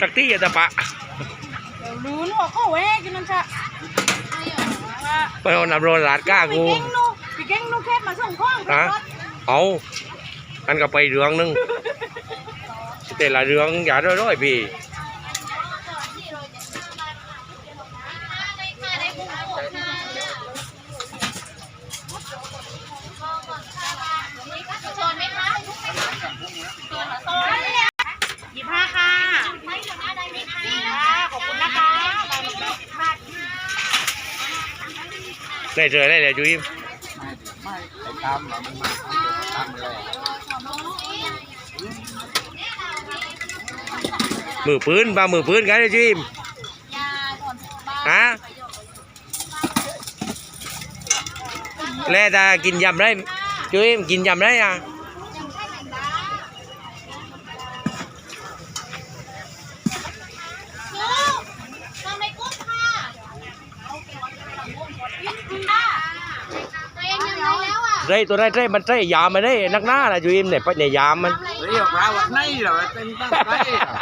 ตักตี้อะตะปะเดี๋ยวรู้หนูก็แวกกินนั่นจ้ะไปเอาน้ำร้อนราดก้าพี่กูเก่งหนูพี่เก่งหนูแค่มาส่งข้องฮะเอาอันก็ไปเรื่องหนึง แต่ละเรื่องอย่าร้อยๆพี่ยี่ห้าค่ะขอบคุณนะคะได้เจอได้เลยจุ๊ยไม่ไอ้ตามอะมันมาตามเลย มือปืนปลามือปืนกันเลยจุ๊ยฮะแล้วจะกินยำได้จุ๊ยกินยำได้อะ ไรตัวไรไรมันไรยามมันได้นักหน้านะจุ๊ยเนี่ยไปในยามมันเรียกว่าวันไหนเหรอเป็นตั้งใจอะ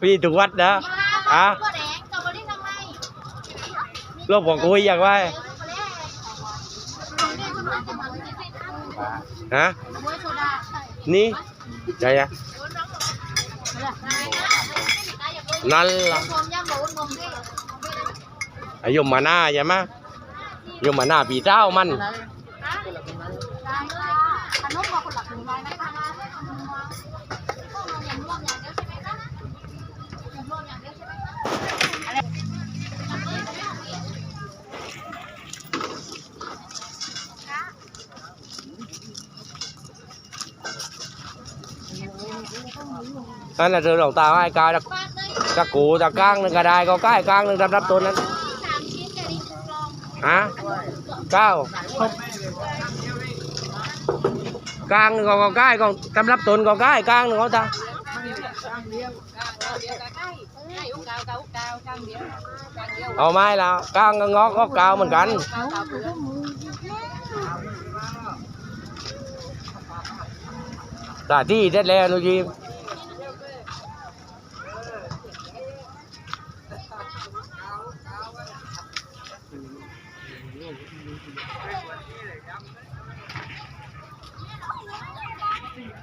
พี่ถูกวัดนะอะโลกของกูอยากไว้ฮะนี่ใจอะนั่นล่ะ ไอยมมาหน้าใช่ไหมยมมาหน้าปีเจ้ามันนั่นแหละเจอหลงตาให้กายจะกูจะก้างหนึ่งก็ได้ก็ใกล้ก้างหนึ่งรับรับตัวนั้น ฮะเก้า กลางหนึ่งของกอไก่ของสำหรับตนกอไก่กลางหนึ่งของตาเอาไม้ล้วกลางก็งอก็อกาวเหมือนกันตาที่เสร็จแล้วนุจีม แม่ช่วยพี่แ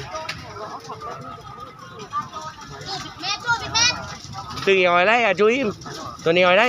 ม่ ตัวนี้เอาไว้ไอะจุ้ยตัวนี้เอาไร